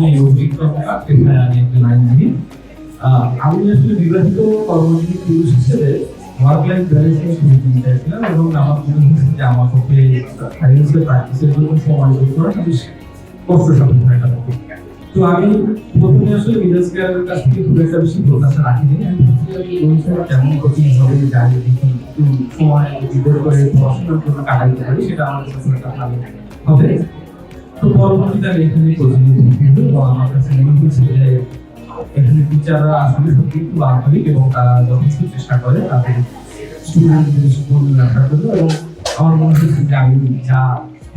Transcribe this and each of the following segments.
আমি অপরাধ, এখানে আমি একজন আইনজীবী। আমি আসলে বিবাহিত কর্মজীবী পুরুষ হিসেবে ওয়ার্ক লাইফ ব্যালেন্স নিয়ে শুরু করতে চাইছিলাম এবং আমার মনে হয়েছে যে আমার পক্ষে ফাইন্যান্সিয়াল প্র্যাকটিসের পড়াশোনার জন্য তো পরবর্তীতে আমি এখানে কোচিং কিন্তু আমার কাছে মনে হয়েছে যে এখানে টিচাররা আসলে সত্যি খুব আন্তরিক এবং তারা যথেষ্ট চেষ্টা করে তাদের স্টুডেন্টদের স্কুল রাখার জন্য এবং আমার মনে হয়েছে যে আমি যা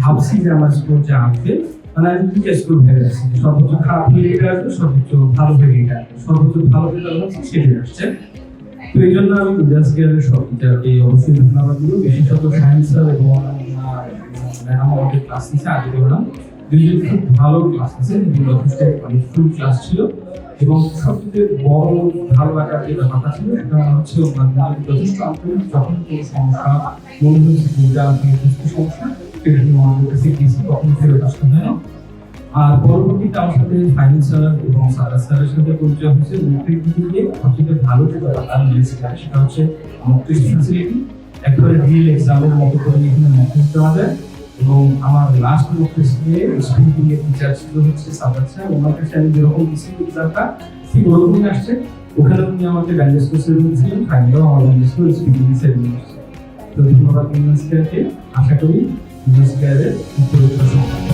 ভাবছি যে আমার স্কুল যে আসবে মানে আমি দুইটা স্কুল ভেবে আসছি যে সর্বোচ্চ খারাপ হয়ে এটা আসবে, সর্বোচ্চ ভালো হয়ে এটা আসবে। সর্বোচ্চ ভালো যেটা হচ্ছে সেটাই আসছে। তো এই জন্য আমি ইন্ডাস্ট্রিয়ালের সব টিচারকে অবশ্যই ধন্যবাদ দিব। বিশেষত সায়েন্স স্যার এবং ম্যাডাম ক্লাস নিচ্ছে আগে বললাম, দুইজন খুব ভালো ক্লাস নিচ্ছে এবং যথেষ্ট ফুল ক্লাস ছিল এবং সবচেয়ে বড় ভালো লাগার যে ব্যাপারটা ছিল, সেটা হচ্ছে যথেষ্ট আন্তরিক যখন কোনো সমস্যা মনে দুটা নির্দিষ্ট সমস্যা, সেটা নিয়ে আমাদের কাছে গেছি কখন ফেরত আসতে হয় না আর পরবর্তীতে আমার সাথে ফাইন্যান্স স্যার এবং সারাস স্যারের সাথে পরিচয় হয়েছে মুক্তির দিকে সবচেয়ে ভালো যে ব্যাপারটা মিস সেটা হচ্ছে আমার টেস্ট ফ্যাসিলিটি একবারে রিয়েল এক্সামের মতো করে এখানে মেসেজ দেওয়া যায়। এবং আমার লাস্ট দিয়ে স্পিকিং এর টিচার ছিল হচ্ছে, সাদাত স্যার। ওনার কাছে আমি যেরকম দিচ্ছি এক্সামটা ঠিক ওরকমই আসছে। ওখানে উনি আমাকে গাইডেন্স কোর্সে দিয়েছিলেন ফাইনালও আমার ব্যান্ডেজ করে স্পিকিং সেরিমনি আসছে তো ধন্যবাদ ইউনিভার্সিটিকে আশা করি ইউনিভার্সিটির উপরে